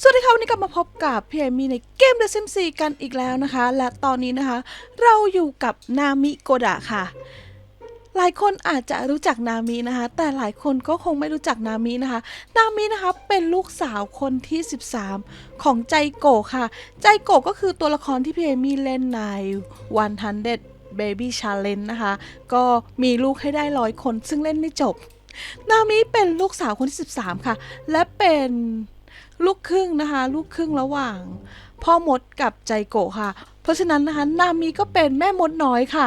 สวัสดีครับวันนี้กลับมาพบกับพี่เอมี่ในเกม The Sims 4กันอีกแล้วนะคะ และตอนนี้นะคะ เราอยู่กับนามิโกดะค่ะ หลายคนอาจจะรู้จักนามินะคะ แต่หลายคนก็คงไม่รู้จักนามินะคะ นามินะคะเป็นลูกสาวคนที่ 13 ของใจโกค่ะ ใจโกก็คือตัวละครที่พี่เอมี่เล่นใน100 Baby Challenge นะคะ ก็มีลูกให้ได้ร้อยคนซึ่งเล่นไม่จบ นามิเป็นลูกสาวคนที่ 13 ค่ะ และเป็น ลูกครึ่งนะคะ ลูกครึ่งระหว่าง พ่อมดกับใจโกะค่ะ เพราะฉะนั้นนะคะนามิก็เป็นแม่มดน้อยค่ะ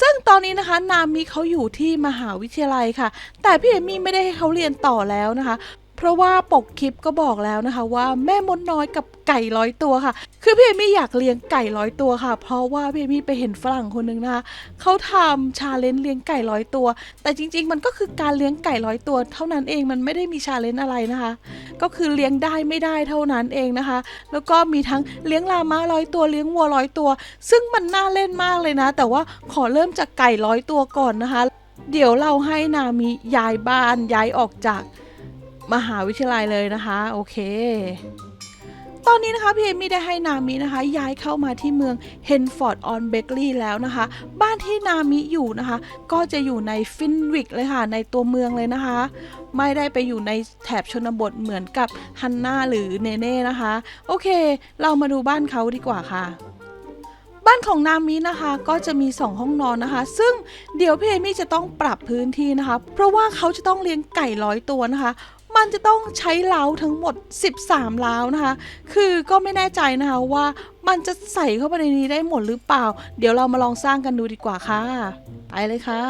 ซึ่งตอนนี้นะคะ นามิเขาอยู่ที่มหาวิทยาลัยค่ะ แต่พี่เอมี่ไม่ได้ให้เขาเรียนต่อแล้วนะคะ เพราะว่าปกคลิปก็บอกแล้วนะคะว่าแม่มดน้อยกับไก่ร้อยตัวค่ะ คือพี่เอมี่อยากเลี้ยงไก่ร้อยตัวค่ะ เพราะว่าพี่เอมี่ไปเห็นฝรั่งคนหนึ่งนะคะเขาทำชาเลนจ์เลี้ยงไก่ร้อยตัว แต่จริง ๆ มันก็คือการเลี้ยงไก่ร้อยตัว เท่านั้นเองมันไม่ได้มีชาเลนจ์อะไรนะคะ ก็คือเลี้ยงได้ไม่ได้เท่านั้นเองนะคะ แล้วก็มีทั้งเลี้ยงลาม้าร้อยตัวเลี้ยงวัวร้อยตัว ซึ่งมันน่าเล่นมากเลยนะ แต่ว่าขอเริ่มจากไก่ร้อยตัวก่อนนะคะ เดี๋ยวเราให้นามิย้ายบ้านย้ายออกจาก มหาวิทยาลัยเลยนะคะ โอเค ตอนนี้นะคะพี่เอมี่ได้ให้นามินะคะ ย้ายเข้ามาที่เมืองเฮนฟอร์ดออนเบเกอรี่แล้วนะคะ บ้านที่นามิอยู่นะคะ ก็จะอยู่ในฟินวิกเลยค่ะ ในตัวเมืองเลยนะคะ ไม่ได้ไปอยู่ในแถบชนบทเหมือนกับฮันนาหรือเนเน่นะคะ โอเค เรามาดูบ้านเขาดีกว่าค่ะบ้านของนามินะคะก็จะมี 2 ห้องนอนนะคะ ซึ่งเดี๋ยวพี่เอมี่จะต้องปรับพื้นที่นะคะ เพราะว่าเขาจะต้องเลี้ยงไก่ร้อยตัวนะคะ มันจะต้องใช้เล้าทั้งหมด 13เล้านะคะ คือก็ไม่แน่ใจนะคะว่ามันจะใส่เข้าไปในนี้ได้หมดหรือเปล่า เดี๋ยวเรามาลองสร้างกันดูดีกว่าค่ะ ไปเลยค่ะ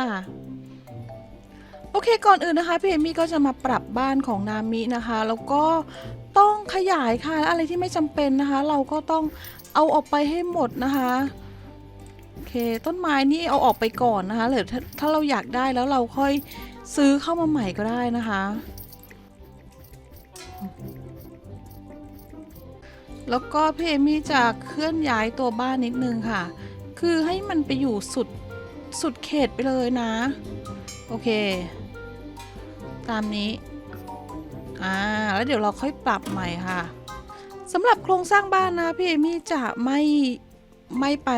โอเคก่อนอื่นนะคะพี่เอมี่ก็จะมาปรับบ้านของนามินะคะ แล้วก็ต้องขยายค่ะและอะไรที่ไม่จำเป็นนะคะ เราก็ต้องเอาออกไปให้หมดนะคะโอเคต้นไม้นี่เอาออกไปก่อนนะคะหรือถถ้าเราอยากได้แล้วเราค่อยซื้อเข้ามาใหม่ก็ได้นะคะ แล้วก็พี่เอมี่จะเคลื่อนย้ายตัวบ้านนิดนึงค่ะ คือให้มันไปอยู่สุดสุดเขตไปเลยนะ โอเค ตามนี้ อ่า แล้วเดี๋ยวเราค่อยปรับใหม่ค่ะสำหรับโครงสร้างบ้านนะพี่เอมี่จะไม่ไม่ไป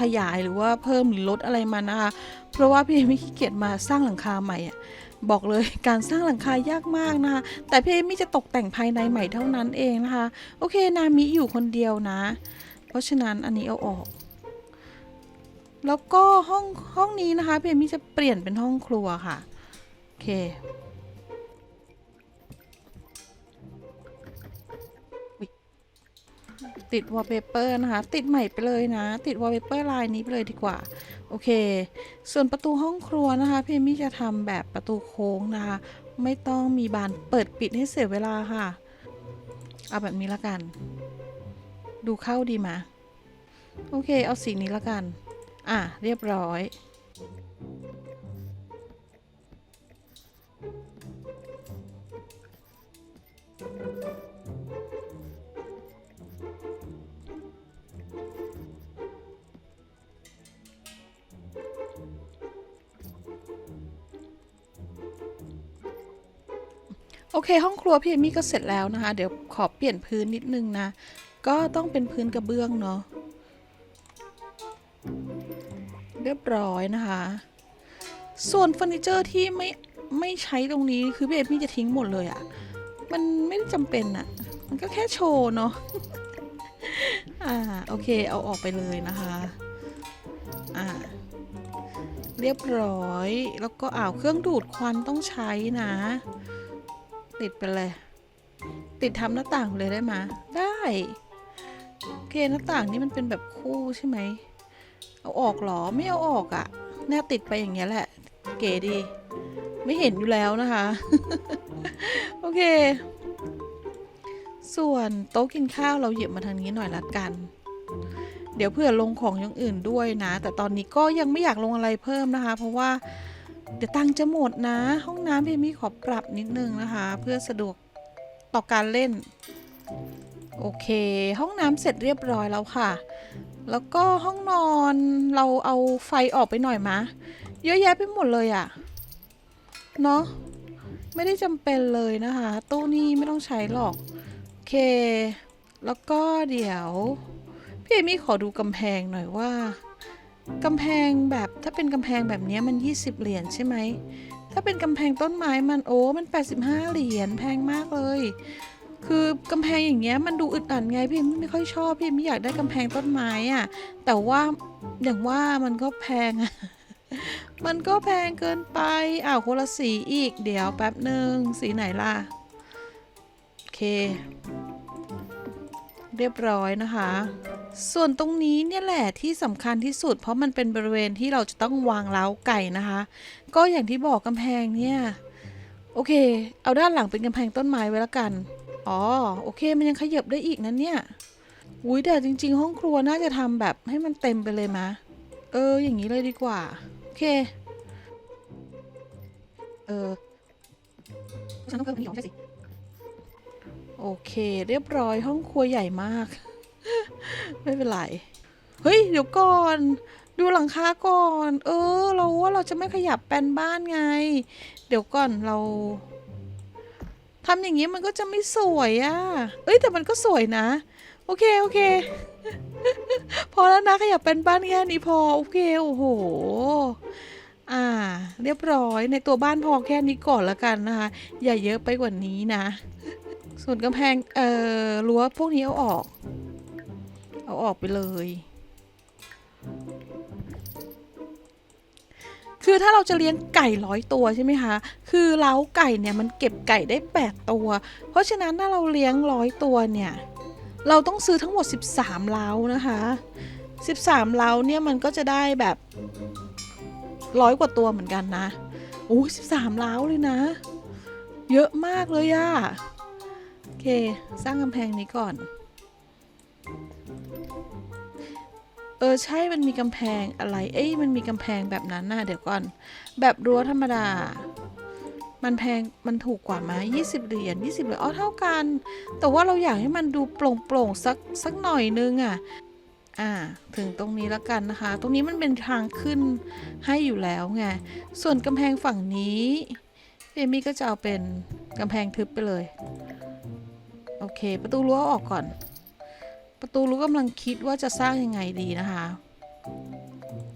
ขยายหรือว่าเพิ่มหรือลดอะไรมันนะคะ เพราะว่าพี่เอมี่ขี้เกียจมาสร้างหลังคาใหม่อะ บอกเลยการสร้างหลังคายากมากนะคะ แต่พี่เอมี่จะตกแต่งภายในใหม่เท่านั้นเองนะคะ โอเคนามิอยู่คนเดียวนะ เพราะฉะนั้นอันนี้เอาออก แล้วก็ห้องห้องนี้นะคะพี่เอมี่จะเปลี่ยนเป็นห้องครัวค่ะ โอเค ติดวอลเปเปอร์นะคะ ติดใหม่ไปเลยนะ ติดวอลเปเปอร์ลายนี้ไปเลยดีกว่า โอเค ส่วนประตูห้องครัวนะคะพี่เอมี่จะทำแบบประตูโค้งนะคะ ไม่ต้องมีบานเปิดปิดให้เสียเวลาค่ะ เอาแบบนี้ละกัน ดูเข้าดีไหมโอเค เอาสีนี้ละกัน อะ เรียบร้อย เคห้องครัวพี่เอมี่ก็เสร็จแล้วนะคะ เดี๋ยวขอเปลี่ยนพื้นนิดนึงนะ ก็ต้องเป็นพื้นกระเบื้องเนาะเรียบร้อยนะคะ ส่วนเฟอร์นิเจอร์ที่ไม่ไม่ใช้ตรงนี้คือพี่เอมี่จะทิ้งหมดเลยอะ่ะ มันไม่ได้จำเป็นอะ่ะ มันก็แค่โชว์เนาะอ่าโอเคเอาออกไปเลยนะคะอ่าเรียบร้อยแล้วก็อ่าวเครื่องดูดควันต้องใช้นะ ติดไปเลย ติดทำหน้าต่างเลยได้ไหมได้โอเคหน้าต่างนี่มันเป็นแบบคู่ใช่ไหมเอาออกหรอไม่เอาออกอะ่ะแน่ติดไปอย่างเงี้ยแหละ เก๋ดี ไม่เห็นอยู่แล้วนะคะ โอเค ส่วนโต๊ะกินข้าวเราเหยียบมาทางนี้หน่อยละกัน เดี๋ยวเผื่อลงของอย่างอื่นด้วยนะ แต่ตอนนี้ก็ยังไม่อยากลงอะไรเพิ่มนะคะ เพราะว่า เดี๋ยวตังจะหมดนะ ห้องน้ำพี่มี่ขอปรับนิดนึงนะคะ เพื่อสะดวกต่อการเล่น โอเค ห้องน้ำเสร็จเรียบร้อยแล้วค่ะ แล้วก็ห้องนอนเราเอาไฟออกไปหน่อยมะ เยอะแยะไปหมดเลยอะเนาะไม่ได้จำเป็นเลยนะคะ ตู้นี้ไม่ต้องใช้หรอก โอเค แล้วก็เดี๋ยว พี่เอมี่ขอดูกำแพงหน่อยว่า กำแพงแบบถ้าเป็นกำแพงแบบนี้มัน 20 เหรียญใช่ไหม ถ้าเป็นกำแพงต้นไม้มันโอ้ มัน 85 เหรียญแพงมากเลย คือกำแพงอย่างเงี้ยมันดูอึดอัดไงพี่เอมไม่ค่อยชอบพี่เอมไม่อยากได้กำแพงต้นไม้อะ แต่ว่าอย่างว่ามันก็แพงอะมันก็แพงเกินไปอ้าวคนละสีอีกเดี๋ยวแป๊บหนึ่งสีไหนล่ะ โอเค เรียบร้อยนะคะ ส่วนตรงนี้เนี่ยแหละที่สำคัญที่สุด เพราะมันเป็นบริเวณที่เราจะต้องวางเล้าไก่นะคะ ก็อย่างที่บอกกำแพงเนี่ยโอเค เอาด้านหลังเป็นกำแพงต้นไม้ไว้ละกัน อ๋อ โอเค มันยังขยับได้อีกนะเนี่ย อุ้ยแต่จริง ๆ ห้องครัวน่าจะทำแบบให้มันเต็มไปเลยมะ เออ อย่างนี้เลยดีกว่า โอเค เออฉันต้องเพิ่มคนนี้ออกใช่สิ โอเค เรียบร้อยห้องครัวใหญ่มาก ไม่เป็นไรเฮ้ย เดี๋ยวก่อน ดูหลังคาก่อน เออ เราว่าเราจะไม่ขยับแปลนบ้านไง เดี๋ยวก่อนเราทำอย่างนี้มันก็จะไม่สวยอะ่ะ เอ้ยแต่มันก็สวยนะ โอเคโอเค พอแล้วนะขยับเป็นบ้านแค่นี้พอโอเคโอ้โห อ่า เรียบร้อยในตัวบ้านพอแค่นี้ก่อนละกันนะคะ อย่าเยอะไปกว่านี้นะ ส่วนกำแพง เอ่อรั้วพวกนี้เอาออก เอาออกไปเลย คือถ้าเราจะเลี้ยงไก่ร้อยตัวใช่ไหมคะ คือเล้าไก่เนี่ยมันเก็บไก่ได้ 8 ตัว เพราะฉะนั้นถ้าเราเลี้ยงร้อยตัวเนี่ย เราต้องซื้อทั้งหมด 13เล้านะคะ 13เล้าเนี่ยมันก็จะได้แบบร้อยกว่าตัวเหมือนกันนะ โอ้ย13เล้าเลยนะ เยอะมากเลยอะ เค สร้างกำแพงนี้ก่อน เออ ใช่มันมีกำแพงอะไร เอ้ยมันมีกำแพงแบบนั้นน่ะเดี๋ยวก่อน แบบรั้วธรรมดา มันแพงมันถูกกว่าไหม20เหรียญ20เหรียญอ๋อเท่ากัน แต่ว่าเราอยากให้มันดูโปร่งๆสักสักหน่อยนึงอะอ่าถึงตรงนี้แล้วกันนะคะ ตรงนี้มันเป็นทางขึ้นให้อยู่แล้วไง ส่วนกำแพงฝั่งนี้เอมี่ก็จะเอาเป็นกำแพงทึบไปเลย โอเค ประตูรั้วออกก่อน ประตูรู้วกำลังคิดว่าจะสร้างยังไงดีนะคะ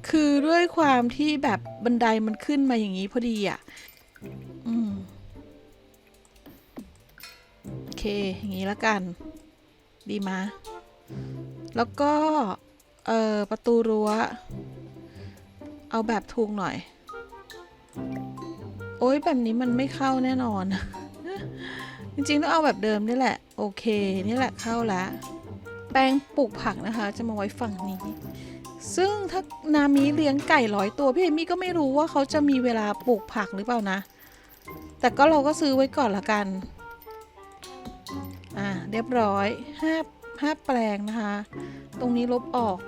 คือด้วยความที่แบบบันไดมันขึ้นมาอย่างนี้พอดีอะอืมโอเค อย่างนี้แล้วกัน ดีมะแล้วก็ เอ่อ ประตูรั้ว เอาแบบถูกหน่อย โอ้ยแบบนี้มันไม่เข้าแน่นอน จริงๆต้องเอาแบบเดิมนี่แหละ โอเคนี่แหละเข้าแล้วแปลงปลูกผักนะคะ จะมาไว้ฝั่งนี้ ซึ่งถ้านามิเลี้ยงไก่ร้อยตัวพี่เอมี่ก็ไม่รู้ว่าเขาจะมีเวลาปลูกผักหรือเปล่านะ แต่ก็เราก็ซื้อไว้ก่อนละกัน อ่าเรียบร้อยห้าห้าแปลงนะคะ ตรงนี้ลบออก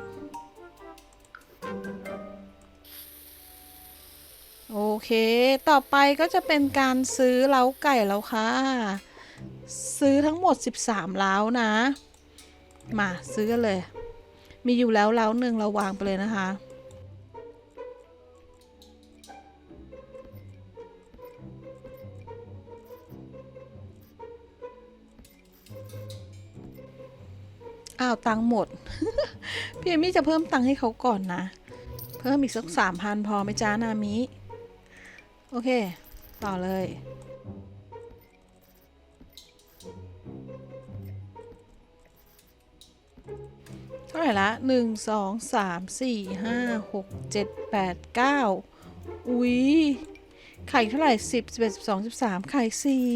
โอเค ต่อไปก็จะเป็นการซื้อเล้าไก่แล้วค่ะ ซื้อทั้งหมด 13เล้านะ มาซื้อกันเลย มีอยู่แล้วเล้าหนึ่งเราวางไปเลยนะคะ อ้าว ตังค์หมด พี่เอมี่จะเพิ่มตังค์ให้เขาก่อนนะ เพิ่มอีกสักสามพันพอไหมจ้านามิ โอเค ต่อเลย ร่ละหนึ่งสองสามสี่ห้าหกเจ็ดแปดเก้าอุ๊ยไข่เท่าไหร่สิบสิบเอ็ดสิบสองสิบสามไข่สี่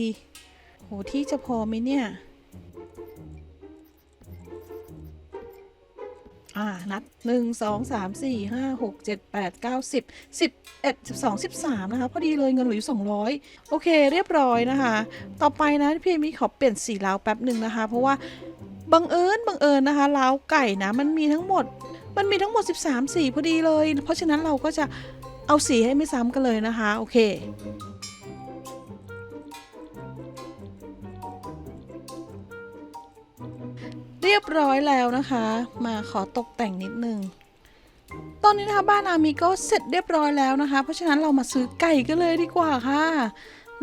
โหที่จะพอไหมเนี่ย อ่า นับหนึ่งสองสามสี่ห้าหกเจ็ดแปดเก้าสิบสิบเอ็ดสิบสองสิบสามนะคะ พอดีเลยเงินเหลือสองร้อยโอเคเรียบร้อยนะคะ ต่อไปนะพี่มี่ขอเปลี่ยนสีลาวแป๊บหนึ่งนะคะ เพราะว่า บังเอิญบังเอิญนะคะลาวไก่นะมันมีทั้งหมด มันมีทั้งหมด 13 สีพอดีเลย เพราะฉะนั้นเราก็จะเอาสีให้ไม่ซ้ำกันเลยนะคะ โอเคเรียบร้อยแล้วนะคะ มาขอตกแต่งนิดนึง ตอนนี้นะคะบ้านอามีก็เสร็จเรียบร้อยแล้วนะคะ เพราะฉะนั้นเรามาซื้อไก่กันเลยดีกว่าค่ะ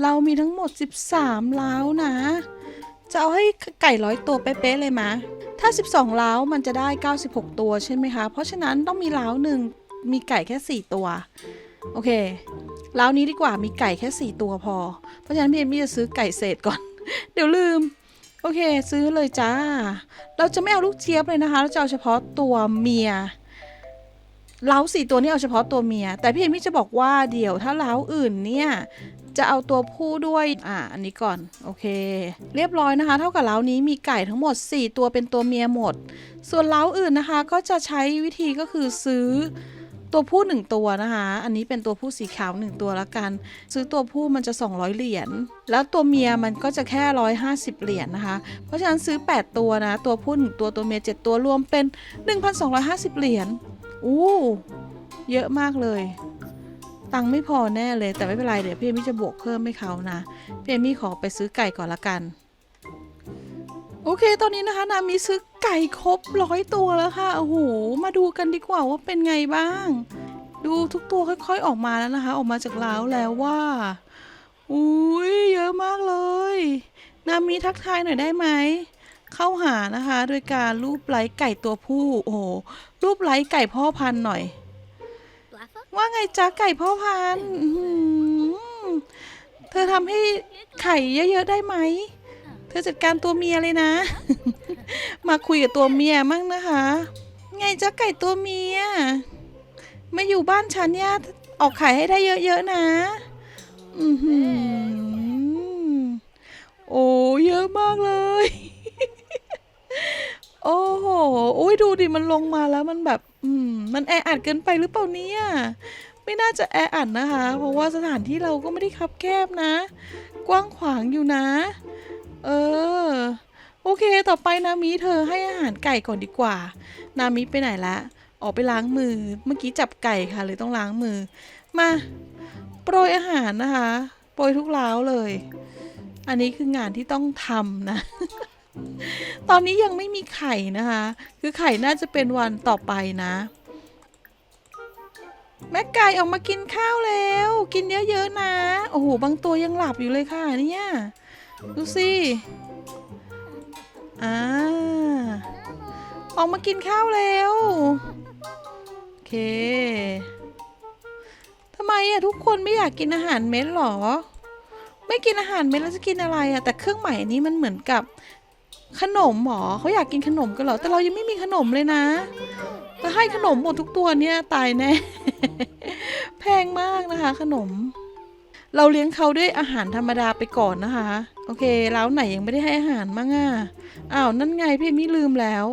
เรามีทั้งหมด 13ล้าวนะ จะเอาให้ไก่ร้อยตัวเป๊ะๆเลยมะ ถ้า 12 ล้าวมันจะได้ 96 ตัวใช่ไหมคะ เพราะฉะนั้นต้องมีล้าวหนึ่งมีไก่แค่ 4 ตัว โอเคล้าวนี้ดีกว่ามีไก่แค่ 4 ตัวพอ เพราะฉะนั้นพี่เอมี่จะซื้อไก่เศษก่อน เดี๋ยวลืม โอเค ซื้อเลยจ้า เราจะไม่เอาลูกเจี๊ยบเลยนะคะ เราจะเอาเฉพาะตัวเมียเล้าสี่ตัวนี้เอาเฉพาะตัวเมีย แต่พี่เอมี่จะบอกว่าเดี๋ยวถ้าเล้าอื่นเนี่ย จะเอาตัวผู้ด้วย อ่า อันนี้ก่อน โอเค เรียบร้อยนะคะ เท่ากับเล้านี้มีไก่ทั้งหมด 4 ตัวเป็นตัวเมียหมด ส่วนเล้าอื่นนะคะ ก็จะใช้วิธีก็คือซื้อตัวผู้หนึ่งตัวนะคะ อันนี้เป็นตัวผู้สีขาวหนึ่งตัวละกัน ซื้อตัวผู้มันจะ 200 เหรียญ แล้วตัวเมียมันก็จะแค่ 150 เหรียญนะคะ เพราะฉะนั้นซื้อ 8 ตัวนะ ตัวผู้หนึ่งตัวตัวเมีย 7 ตัวรวมเป็น 1,250 เหรียญ อู้ เยอะมากเลย ตังไม่พอแน่เลยแต่ไม่เป็นไรเดี๋ยวพี่เอมี่จะบวกเพิ่มให้เขานะพี่เอมี่ขอไปซื้อไก่ก่อนละกัน โอเค ตอนนี้นะคะนามีซื้อไก่ครบร้อยตัวแล้วค่ะโอ้โหมาดูกันดีกว่าว่าเป็นไงบ้าง ดูทุกตัวค่อยๆออกมาแล้วนะคะ ออกมาจากเล้าวแล้วว่าอุ้ยเยอะมากเลยนามีทักทายหน่อยได้ไหมเข้าหานะคะ โดยการรูปไล้ไก่ตัวผู้โอ้โหรูปไล้ไก่พ่อพันธุ์หน่อย ว่าไงจ๊ะไก่พ่อพันธุ์อื้อหือเธอทำให้ไข่เยอะๆได้ไหม เธอจัดการตัวเมียเลยนะ มาคุยกับตัวเมียมั่งนะคะ ไงจ๊ะไก่ตัวเมีย มาอยู่บ้านฉันเนี่ยออกไข่ให้ได้เยอะๆนะ อือหือ โอ้เยอะมากเลย โอ้โหอุ้ยดูดิมันลงมาแล้วมันแบบอืมมันแออัดเกินไปหรือเปล่าเนี่ยไม่น่าจะแออัดนะคะ เพราะว่าสถานที่เราก็ไม่ได้คับแคบนะ กว้างขวางอยู่นะ เออ โอเคต่อไปนามิเธอให้อาหารไก่ก่อนดีกว่า นามิไปไหนละออกไปล้างมือเมื่อกี้จับไก่ค่ะเลยต้องล้างมือ มาโปรยอาหารนะคะ โปรยทุกล้าเลย อันนี้คืองานที่ต้องทำนะ ตอนนี้ยังไม่มีไข่นะคะ คือไข่น่าจะเป็นวันต่อไปนะ แม่ไก่ออกมากินข้าวแล้ว กินเยอะๆนะ โอ้โห บางตัวยังหลับอยู่เลยค่ะเนี่ย ดูสิอ่าออกมากินข้าวแล้วโอเคทำไมอะทุกคนไม่อยากกินอาหารเม็ดหรอ ไม่กินอาหารเม็ดแล้วจะกินอะไรอะแต่เครื่องใหมายนี้มันเหมือนกับ ขนมหรอเขาอยากกินขนมกันเหรอแต่เรายังไม่มีขนมเลยนะถ้าให้ขนมหมดทุกตัวเนี่ยตายแน่ แพงมากนะคะ ขนม เราเลี้ยงเขาด้วยอาหารธรรมดาไปก่อนนะคะ โอเคแล้วไหนยังไม่ได้ให้อาหารมั้งอะอ้าวนั่นไงพี่มี่ลืมแล้ว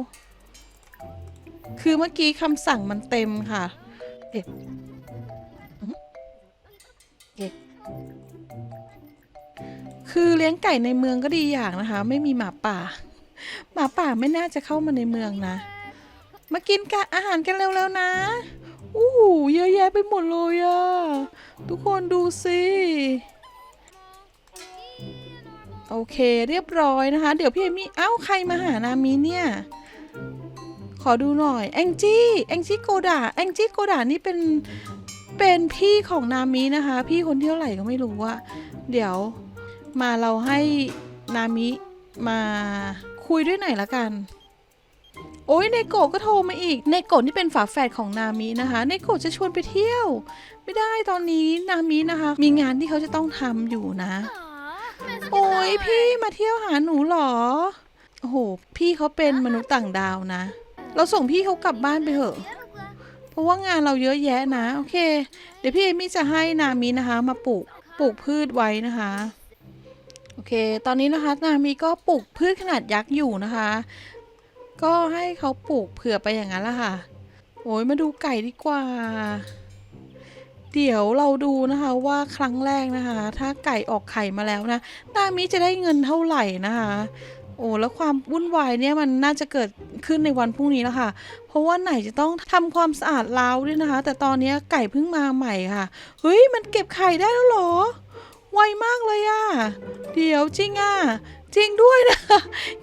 คือเมื่อกี้คำสั่งมันเต็มค่ะเอ๊ะเอ๊ะคือเลี้ยงไก่ในเมืองก็ดีอย่างนะคะ ไม่มีหมาป่า ป่าไม่น่าจะเข้ามาในเมืองนะ มากินกะอาหารกันเร็วๆนะอู้หูเยอะแยะไปหมดเลยอะทุกคนดูสิโอเคเรียบร้อยนะคะ เดี๋ยวพี่เอมี่เอ้าใครมาหานามิเนี่ยขอดูหน่อยแองจี้แองจี้โกดาแองจี้โกดานี่เป็นเป็นพี่ของนามินะคะ พี่คนที่เท่าไหร่ก็ไม่รู้ว่า เดี๋ยวมาเราให้นามิมา คุยด้วยหน่อยละกัน โอ้ยเนโกะก็โทรมาอีกเนโกะนี่เป็นฝาแฝดของนามินะคะเนโกะจะชวนไปเที่ยว ไม่ได้ตอนนี้นามินะคะ มีงานที่เขาจะต้องทำอยู่นะ โอ้ยพี่มาเที่ยวหาหนูเหรอ โอ้โห พี่เขาเป็นมนุษย์ต่างดาวนะ เราส่งพี่เขากลับบ้านไปเถอะ เพราะว่างานเราเยอะแยะนะ โอเค เดี๋ยวพี่เอมี่จะให้นามินะคะ มาปลูกปลูกพืชไว้นะคะ โอเค ตอนนี้นะคะนามิก็ปลูกพืชขนาดยักษ์อยู่นะคะ ก็ให้เขาปลูกเผื่อไปอย่างนั้นละค่ะ โอ้ยมาดูไก่ดีกว่า เดี๋ยวเราดูนะคะว่าครั้งแรกนะคะ ถ้าไก่ออกไข่มาแล้วนะนามิจะได้เงินเท่าไหร่นะคะ โอ้แล้วความวุ่นวายเนี่ยมันน่าจะเกิดขึ้นในวันพรุ่งนี้แล้วค่ะ เพราะว่าไหนจะต้องทำความสะอาดเล้าด้วยนะคะ แต่ตอนนี้ไก่เพิ่งมาใหม่ค่ะ เฮ้ยมันเก็บไข่ได้แล้วเหรอ ไวมากเลยอะเดี๋ยวจริงอะจริงด้วยนะ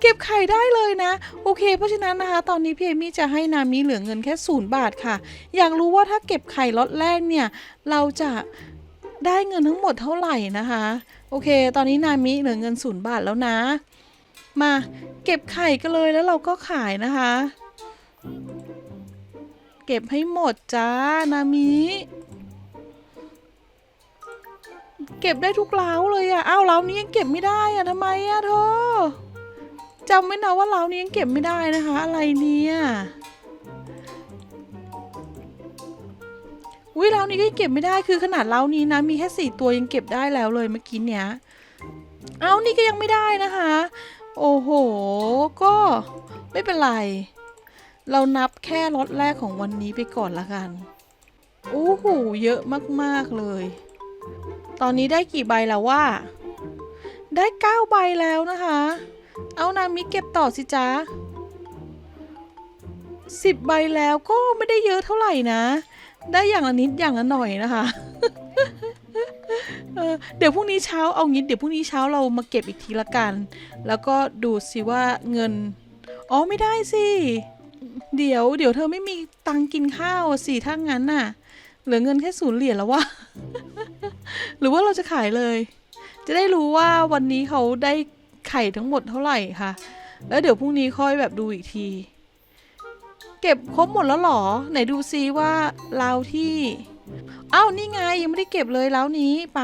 เก็บไข่ได้เลยนะ โอเค เพราะฉะนั้นนะคะ ตอนนี้พี่เอมี่จะให้นามิเหลือเงินแค่ศูนย์บาทค่ะ อยากรู้ว่าถ้าเก็บไข่ล็อตแรกเนี่ย เราจะได้เงินทั้งหมดเท่าไหร่นะคะ โอเค ตอนนี้นามิเหลือเงินศูนย์บาทแล้วนะ มาเก็บไข่กันเลยแล้วเราก็ขายนะคะ เก็บให้หมดจ้านามิ เก็บได้ทุกเล้าเลยอะอ้าวเล้านี้ยังเก็บไม่ได้อะทำไมอะเธอจำไว้นะว่าเล้านี้ยังเก็บไม่ได้นะคะ อะไรเนี่ยอุ้ยเล้านี้ก็ยังเก็บไม่ได้คือขนาดเล้านี้นะ มีแค่สี่ตัวยังเก็บได้แล้วเลยเมื่อกี้เนี้ยเอานี่ก็ยังไม่ได้นะคะ โอ้โห ก็ไม่เป็นไร เรานับแค่ล็อตแรกของวันนี้ไปก่อนละกัน โอ้โห เยอะมาก ๆ เลย ตอนนี้ได้กี่ใบแล้วว่า ได้เก้าใบแล้วนะคะ เอานามิเก็บต่อสิจ๊ะสิบใบแล้วก็ไม่ได้เยอะเท่าไหร่นะ ได้อย่างละนิดอย่างละหน่อยนะคะเดี๋ยวพรุ่งนี้เช้าเอางี้เดี๋ยวพรุ่งนี้เช้าเรามาเก็บอีกทีละกัน แล้วก็ดูสิว่าเงิน อ๋อไม่ได้สิ เดี๋ยว เดี๋ยวเธอไม่มีตังค์กินข้าวสิถ้างั้นน่ะ เหลือเงินแค่ศูนย์เหรียญแล้ววะ หรือว่าเราจะขายเลย จะได้รู้ว่าวันนี้เขาได้ไข่ทั้งหมดเท่าไหร่ค่ะ แล้วเดี๋ยวพรุ่งนี้ค่อยแบบดูอีกที เก็บครบหมดแล้วหรอ ไหนดูซิว่าเราที่เอ้านี่ไงยังไม่ได้เก็บเลยแล้วนี้ไป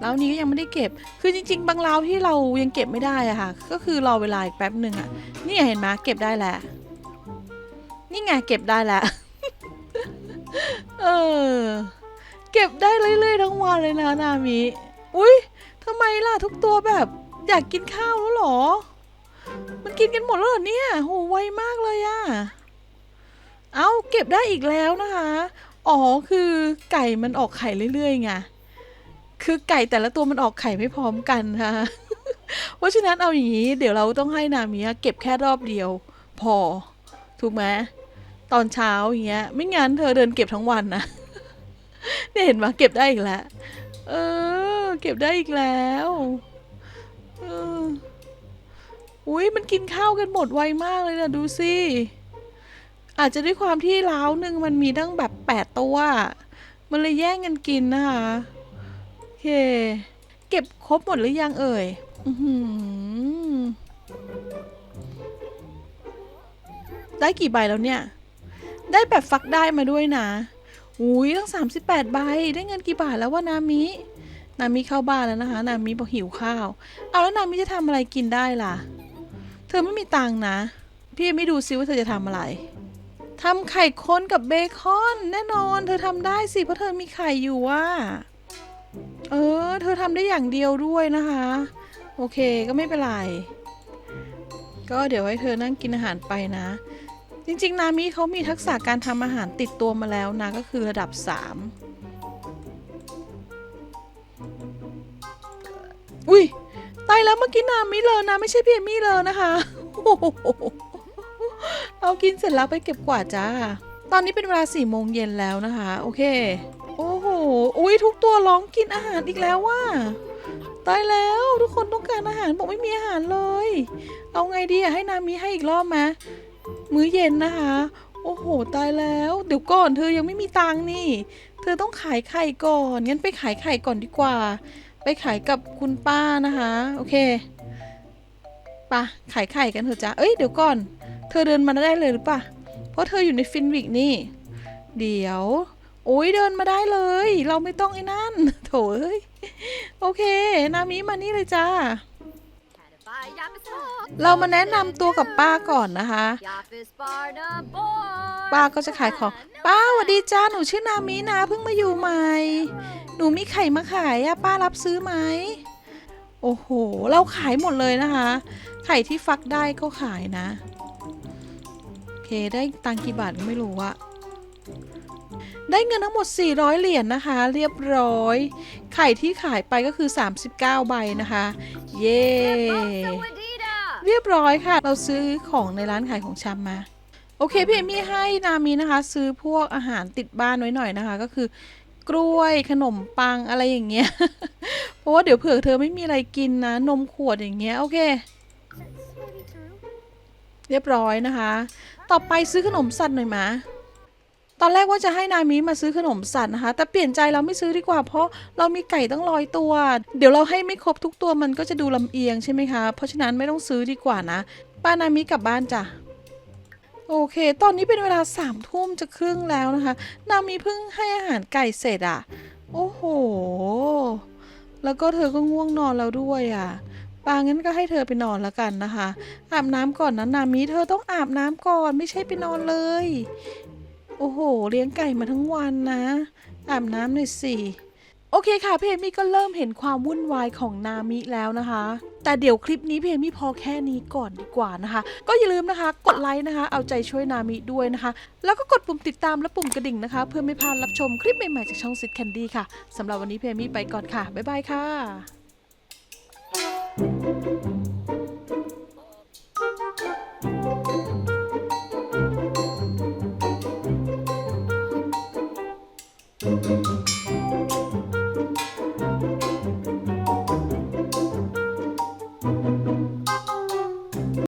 แล้วนี้ก็ยังไม่ได้เก็บ คือจริง ๆ บางราวที่เรายังเก็บไม่ได้อะค่ะ ก็คือรอเวลาอีกแป๊บหนึ่งอะนี่เห็นไหมเก็บได้แล้วนี่ไงเก็บได้แล้ว เออ เก็บได้เรื่อยๆทั้งวันเลยนะนามิอุ้ยทำไมล่ะทุกตัวแบบอยากกินข้าวแล้วเหรอ มันกินกันหมดแล้วเหรอเนี่ยโหไวมากเลยอะเอาเก็บได้อีกแล้วนะคะ อ๋อคือไก่มันออกไข่เรื่อยๆไง คือไก่แต่ละตัวมันออกไข่ไม่พร้อมกันค่ะ เพราะฉะนั้นเอาอย่างนี้เดี๋ยวเราต้องให้นามิเก็บแค่รอบเดียว พอ ถูกไหมตอนเช้าอย่างเงี้ย ไม่งั้นเธอเดินเก็บทั้งวันนะ เนี่ยเห็นไหมเก็บได้อีกแล้ว เออ เก็บได้อีกแล้วเอออุ้ยมันกินข้าวกันหมดไวมากเลยนะดูสิ อาจจะด้วยความที่ล้าวหนึ่งมันมีตั้งแบบแปดตัว มันเลยแย่งกันกินนะคะโอเค เก็บครบหมดหรือยังเอ่ย อืได้กี่ใบแล้วเนี่ย ได้แบบฟักได้มาด้วยนะ อุ้ยตั้ง38 ใบ ได้เงินกี่บาทแล้วว่านามิ นามิเข้าบ้านแล้วนะคะ นามิบอกหิวข้าว เอาแล้วนามิจะทำอะไรกินได้ล่ะ เธอไม่มีตังนะ พี่ไม่ดูซิว่าเธอจะทำอะไรทำไข่ข้นกับเบคอน แน่นอน เธอทำได้สิเพราะเธอมีไข่อยู่ว่า เออ เธอทำได้อย่างเดียวด้วยนะคะ โอเคก็ไม่เป็นไร ก็เดี๋ยวให้เธอนั่งกินอาหารไปนะ จริงๆ นามิเขามีทักษะการทำอาหารติดตัวมาแล้วนะก็คือระดับ 3 อุ้ยตายแล้วเมื่อกี้นามิเลยนะไม่ใช่พี่เอมี่เลยนะคะโอ้โหเรากินเสร็จแล้วไปเก็บกวาดจ้า ตอนนี้เป็นเวลาสี่โมงเย็นแล้วนะคะ โอเค โอ้โห อุ้ยทุกตัวร้องกินอาหารอีกแล้วว่าตายแล้วทุกคนต้องการอาหารบอกไม่มีอาหารเลย เอาไงดีอะให้นามิให้อีกรอบไหม มื้อเย็นนะคะ โอ้โห ตายแล้ว เดี๋ยวก่อนเธอยังไม่มีตังค์นี่ เธอต้องขายไข่ก่อน งั้นไปขายไข่ก่อนดีกว่า ไปขายกับคุณป้านะคะ โอเคปะขายไข่กันเถอะจ้าเอ้ย เดี๋ยวก่อน เธอเดินมาได้เลยหรือปะเพราะเธออยู่ในฟินวิกนี่ เดี๋ยว โอ้ยเดินมาได้เลย เราไม่ต้องไอ้นั่น โถเอ้ย โอเค นามิมานี่เลยจ้า เรามาแนะนำตัวกับป้าก่อนนะคะ ป้าก็จะขายของ ป้าสวัสดีจ้า หนูชื่อนามินะ เพิ่งมาอยู่ใหม่ หนูมีไข่มาขายอะป้ารับซื้อไหม โอ้โห เราขายหมดเลยนะคะ ไข่ที่ฟักได้ก็ขายนะ โอเค ได้ตังค์กี่บาทก็ไม่รู้อะได้เงินทั้งหมด 400 เหรียญนะคะ เรียบร้อย ไข่ที่ขายไปก็คือ 39 ใบนะคะ เย้เรียบร้อยค่ะ เราซื้อของในร้านขายของชำมาโอเคพี่เอมี่ให้นามีนะคะ ซื้อพวกอาหารติดบ้านไว้หน่อยนะคะ ก็คือกล้วยขนมปังอะไรอย่างเงี้ย เพราะว่าเดี๋ยวเผื่อเธอไม่มีอะไรกินนะ นมขวดอย่างเงี้ยโอเค เรียบร้อยนะคะ ต่อไปซื้อขนมสัตว์หน่อยมะ ตอนแรกว่าจะให้นามิมาซื้อขนมสัตว์นะคะ แต่เปลี่ยนใจเราไม่ซื้อดีกว่า เพราะเรามีไก่ตั้งร้อยตัว เดี๋ยวเราให้ไม่ครบทุกตัวมันก็จะดูลำเอียงใช่ไหมคะ เพราะฉะนั้นไม่ต้องซื้อดีกว่านะ ป้านามิกลับบ้านจ้ะโอเค ตอนนี้เป็นเวลาสามทุ่มจะครึ่งแล้วนะคะ นามิเพิ่งให้อาหารไก่เสร็จอะโอ้โห แล้วก็เธอก็ง่วงนอนแล้วด้วยอะปางั้นก็ให้เธอไปนอนแล้วกันนะคะ อาบน้ำก่อนนะนามิเธอต้องอาบน้ำก่อนไม่ใช่ไปนอนเลย โอ้โห เลี้ยงไก่มาทั้งวันนะอาบน้ำหน่อยสิโอเคค่ะพี่เอมี่ก็เริ่มเห็นความวุ่นวายของนามิแล้วนะคะ แต่เดี๋ยวคลิปนี้พี่เอมี่พอแค่นี้ก่อนดีกว่านะคะ ก็อย่าลืมนะคะ กดไลค์นะคะ เอาใจช่วยนามิด้วยนะคะ แล้วก็กดปุ่มติดตามและปุ่มกระดิ่งนะคะ เพื่อไม่พลาดรับชมคลิปใหม่ๆจากช่องซิดแคนดี้ค่ะสำหรับวันนี้พี่เอมี่ไปก่อนค่ะบ๊ายบายค่ะ